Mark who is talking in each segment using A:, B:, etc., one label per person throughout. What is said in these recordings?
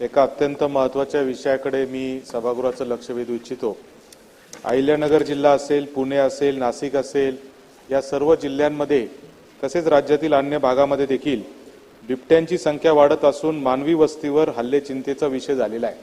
A: एका अत्यंत महत्त्वाच्या विषयाकडे मी सभागृहाचं लक्ष वेधू इच्छितो. अहिल्यानगर जिल्हा असेल पुणे असेल नाशिक असेल या सर्व जिल्ह्यांमध्ये तसेच राज्यातील अन्य भागामध्ये देखील बिबट्यांची संख्या वाढत असून मानवी वस्तीवर हल्ले चिंतेचा विषय झालेला आहे.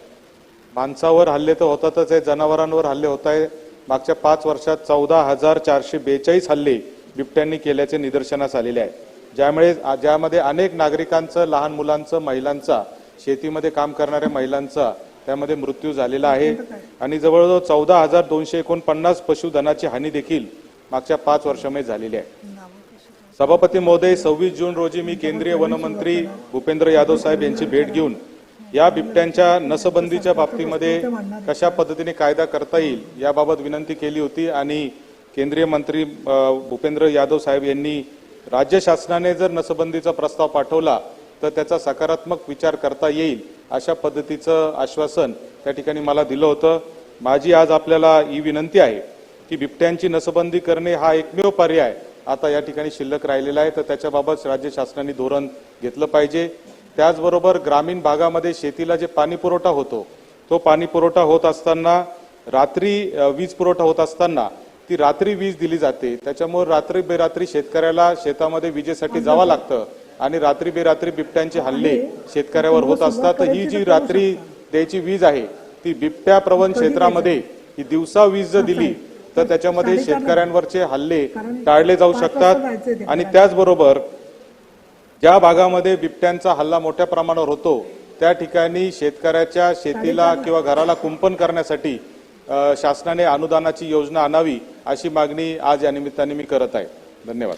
A: माणसावर हल्ले तर होतातच आहे जनावरांवर हल्ले होत आहे. मागच्या पाच वर्षात चौदा हजार चारशे बेचाळीस हल्ले बिबट्यांनी केल्याचे निदर्शनास आलेले आहे. ज्यामुळे ज्यामध्ये अनेक नागरिकांचं लहान मुलांचं महिलांचा शेतीमध्ये काम करणाऱ्या महिलांचा त्यामध्ये मृत्यू झालेला आहे. आणि जवळजवळ चौदा हजार दोनशे एकोणपन्नास पशुधनाची हानी देखील मागच्या पाच वर्षामध्ये झालेली आहे. सभापती महोदय सव्वीस जून रोजी मी केंद्रीय वनमंत्री भूपेंद्र यादव साहेब यांची भेट घेऊन या बिबट्यांच्या नसबंदीच्या बाबतीमध्ये कशा पद्धतीने कायदा करता येईल याबाबत विनंती केली होती आणि केंद्रीय मंत्री भूपेंद्र यादव साहेब यांनी राज्य शासनाने जर नसबंदीचा प्रस्ताव पाठवला तर त्याचा सकारात्मक विचार करता येईल अशा पद्धतीचं आश्वासन त्या ठिकाणी मला दिलं होतं. माझी आज आपल्याला ही विनंती आहे की बिबट्यांची नसबंदी करणे हा एकमेव पर्याय आता या ठिकाणी शिल्लक राहिलेला आहे. तर त्याच्याबाबत राज्य शासनाने धोरण घेतलं पाहिजे. त्याचबरोबर ग्रामीण भागामध्ये शेतीला जे पाणी पुरवठा होतो तो पाणी पुरवठा होत असताना रात्री वीज पुरवठा होत असताना ती रात्री वीज दिली जाते. त्याच्यामुळे रात्री बेरात्री शेतकऱ्याला शेतामध्ये विजेसाठी जावं लागतं. आणि रात्री बेरात्री बिबट्यांचे हल्ले शेतकऱ्यावर होत असतात. तर ही जी रात्री द्यायची वीज आहे ती बिबट्या प्रवण क्षेत्रामध्ये ही दिवसा वीज जर दिली तर त्याच्यामध्ये शेतकऱ्यांवरचे हल्ले टाळले जाऊ शकतात. आणि त्याचबरोबर ज्या भागामध्ये बिबट्यांचा हल्ला मोठ्या प्रमाणावर होतो त्या ठिकाणी शेतकऱ्याच्या शेतीला किंवा घराला कुंपण करण्यासाठी शासनाने अनुदानाची योजना आणावी अशी मागणी आज या निमित्ताने मी करत आहे. धन्यवाद.